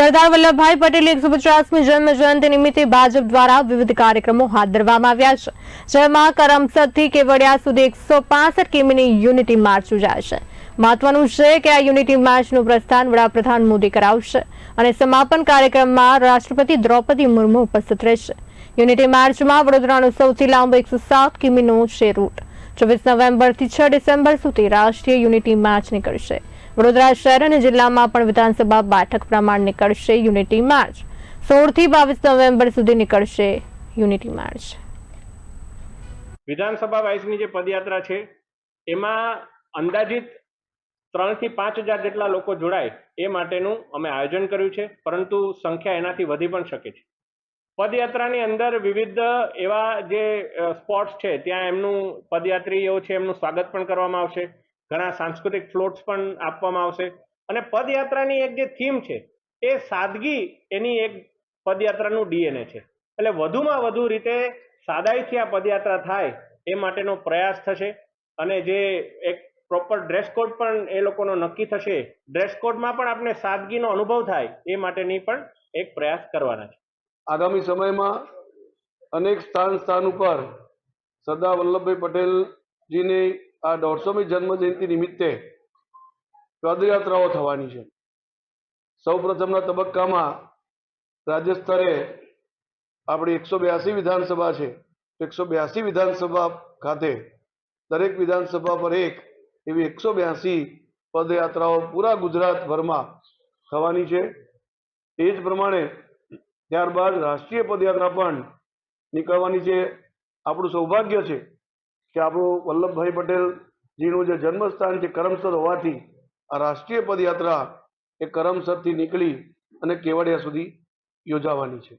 સરદાર વલ્લભભાઈ પટેલની એકસો પચાસમી જન્મ જયંતિ નિમિત્તે ભાજપ દ્વારા વિવિધ કાર્યક્રમો હાથ ધરવામાં આવ્યા છે, જેમાં કરમસદથી કેવડિયા સુધી એકસો પાસઠ કિમીની યુનિટી માર્ચ યોજાશે મહત્વનું છે કે આ યુનિટી માર્ચનું પ્રસ્થાન વડાપ્રધાન મોદી કરાવશે અને સમાપન કાર્યક્રમમાં રાષ્ટ્રપતિ દ્રૌપદી મુર્મુ ઉપસ્થિત રહેશે. યુનિટી માર્ચમાં વડોદરાનો સૌથી લાંબો એકસો સાત કિમીનો છે રૂટ ચોવીસ નવેમ્બરથી છ ડિસેમ્બર સુધી રાષ્ટ્રીય યુનિટી માર્ચ નીકળશે. વડોદરા શહેર અને જિલ્લામાં પણ વિધાનસભા બેઠક પ્રમાણ નીકળશે યુનિટી માર્ચ. સોળથી બાવીસ નવેમ્બર સુધી નીકળશે યુનિટી માર્ચ. વિધાનસભા વાઇઝની જે પદયાત્રા છે, એમાં અંદાજિત ત્રણથી પાંચ હજાર જેટલા લોકો જોડાય એ માટેનું અમે આયોજન કર્યું છે, પરંતુ સંખ્યા એનાથી વધી પણ શકે છે. પદયાત્રાની અંદર વિવિધ એવા જે સ્પોટ્સ છે, ત્યાં એમનું પદયાત્રીઓ છે, એમનું સ્વાગત પણ કરવામાં આવશે. ઘણા સાંસ્કૃતિક ફ્લોટ્સ પણ આપવામાં આવશે. અને પદયાત્રાની એક જે થીમ છે, એ સાદગી એની એક પદયાત્રાનું ડીએનએ છે. એટલે વધુમાં વધુ રીતે સાદાઈથી આ પદયાત્રા થાય એ માટેનો પ્રયાસ થશે. અને જે એક પ્રોપર ડ્રેસ કોડ પણ એ લોકોનો નક્કી થશે ડ્રેસ કોડમાં પણ આપણે સાદગીનો અનુભવ થાય એ માટેની પણ એક પ્રયાસ કરવાના છે. આગામી સમયમાં અનેક સ્થાન સ્થાન ઉપર સરદાર વલ્લભભાઈ પટેલજીની આ દોઢસોમી જન્મ જયંતિ નિમિત્તે પદયાત્રાઓ થવાની છે. સૌ પ્રથમના તબક્કામાં રાજ્ય સ્તરે આપણી એકસો બ્યાસી વિધાનસભા છે. એકસો બ્યાસી વિધાનસભા ખાતે દરેક વિધાનસભા પર એક એવી એકસો બ્યાસી પદયાત્રાઓ પૂરા ગુજરાતભરમાં થવાની છે. એ જ પ્રમાણે ત્યારબાદ રાષ્ટ્રીય પદયાત્રા પણ નીકળવાની છે. આપણું સૌભાગ્ય છે કે આપણું વલ્લભભાઈ પટેલજીનું જે જન્મસ્થાન છે કરમસદ હોવાથી આ રાષ્ટ્રીય પદયાત્રા એ કરમસદથી નીકળી અને કેવડિયા સુધી યોજાવાની છે.